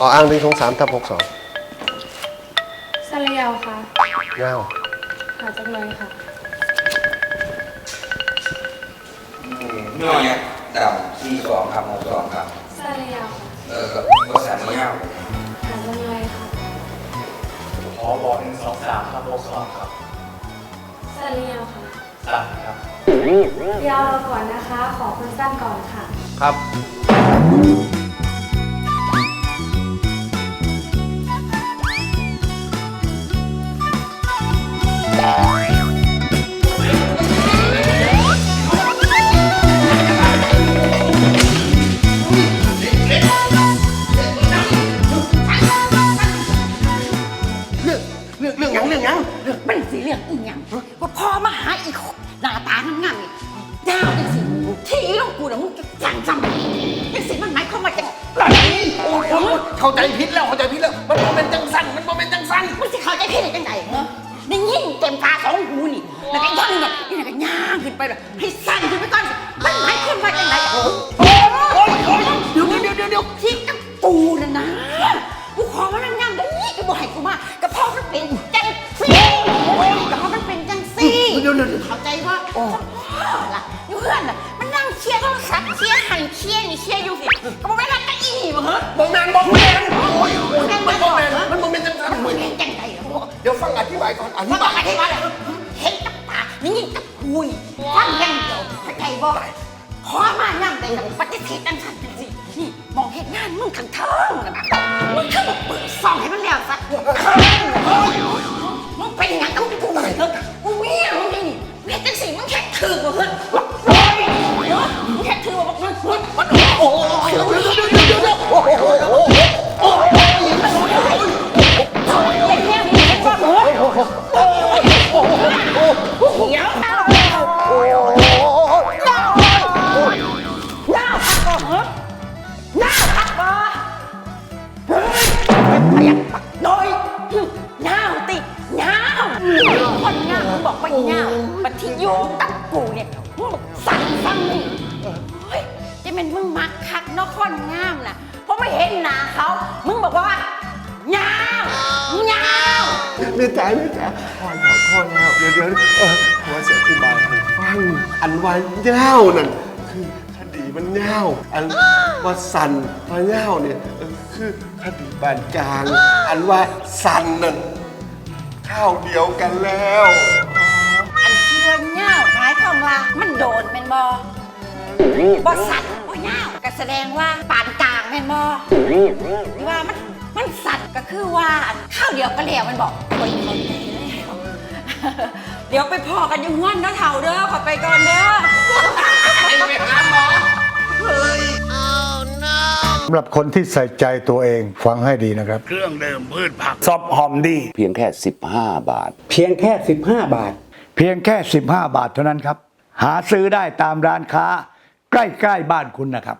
อ๋ออ้างหนึ่งสองสามทับหกสองสระยาวค่ะเงาหาจากเลยค่ะน้อยเนี่ยดำสี่สองครับหกสองครับสระยาวค่ะเออก็ก็สามเงี้ยหาจากเลยค่ะขอบอกหนึ่งสองสามครับหกสองครับสระยาวค่ะสั่งครับยาวเราก่อนนะคะ ขอคนสั้นก่อนค่ะ ครับ เรื่องเรื่องเรื่องหยังเรื่องหยังมันสิเรื่องอีหยังว่าพอมาหาอีกหน้าตางามๆนี่ยาวจังสิที่ลงกูน่ะมึงจะจังจำจังสิมันหมายความว่าจะไหนโอ้ยโอ้ยเข้าใจผิดแล้วเข้าใจผิดแล้วมันโมเมนต์จังสั้นมันโมเมนต์จังสั้นมึงสิเข้าใจผิดได้จังไงเหรอได้ยินเต็มตาสองหูนี่แล้วก็อีกท่อนหนึงน่ะนี่น่ะก็ย่างขึ้นไปเลยให้สั่นขึ้นไปก่อนมันหมายความว่าจังไงโอ้ยโอ้ยโอ้ยเดี๋ยวเดี๋ยวเดี๋ยวเดี๋ยวที่กับกูน่ะนะกูขอมันงามๆได้ก็บอกให้กูมาก็ เป็นจังซี่ก็เพรามันเป็นจังซี่เดี๋ยวเดี๋ยวเดี๋ยว เข้าใจว่าโอ้ล่ะอยู่เพื่อนน่ะมันนั่งเชียร์โทรศัพท์เชียร์หันเชียร์นี่เชียร์อยู่สิก็บอกไม่รักกันอีนี่บ่เหรอโมเมนต์โมเมนโอ้ยโอ้ยมันโมเมนมันโมเมนจังสั้นมันเหมือนเป็นจังไงเหรอเดี๋ยวฟังอธิบายก่อนอธิมาบบาอยกอธิบายเลยเห็นกับตานี่ยินกับคุยฟังอย่างเดียวเข้าใจบ่ขอมาย่ำแต่กับปฏิเสธดังสันจังสินี่มองเห็นงานมึงขังเทิงนะมึงคือบอกเมึงแค่ถือบ่เฮ้ยโอ้ยแค่ถือบ่มึงมึงมันโอ้ยเดี๋ยวเดี๋ยวเดี๋ยวเดี๋ยวเดี๋ยโอ้โหโอ้โหโอ้โหเล่นแค่นี้เป็นว่าเหรอเดี๋ยวเอาหน้าพักบ่เหรอน้าพักบ่เฮ้ยพยักปักน้อย บอกว่าหน้าปฏิโยงกับกูเนี่ยมึงบอกสั่งสั่งนี่เฮ้ยจะเป็นมึงมักคักนอกคนงามน่ะเพราะไม่เห็นหน้าเขา มึงบอกว่าหน้าหน้าไม่จ่ายไม่จ่ายพอแล้วพอแล้วเดี๋ยวเดี๋ยวเออหัวเสียอธิบายให้ฟังอันวันเง่านั่นคือคดีมันเง่าอันว่าสันว่าเง่าเนี่ยคือคดีบานกลาง อันว่าสันนั่นข้าวเดียวกันแล้ว ว่ามันโดนเป็นบอบอสัตว์บอเง่าก็แสดงว่าปานกลางเป็นบอหรือว่ามันมันสัตว์ก็คือว่าอันข้าวเดียวก็แล้วมันบอกโอ้ยเขาใจแล้วเดี๋ยวไปพอกันอยังงั้นเนาะเถ่าเด้อขอไปก่อนเด้อสำหรับคนที่ใส่ใจตัวเองฟังให้ดีนะครับ เครื่องดื่มพืชผักซอบหอมดี เพียงแค่ 15 บาท เพียงแค่ 15 บาท เพียงแค่ 15 บาทเท่านั้นครับ หาซื้อได้ตามร้านค้า ใกล้ๆบ้านคุณนะครับ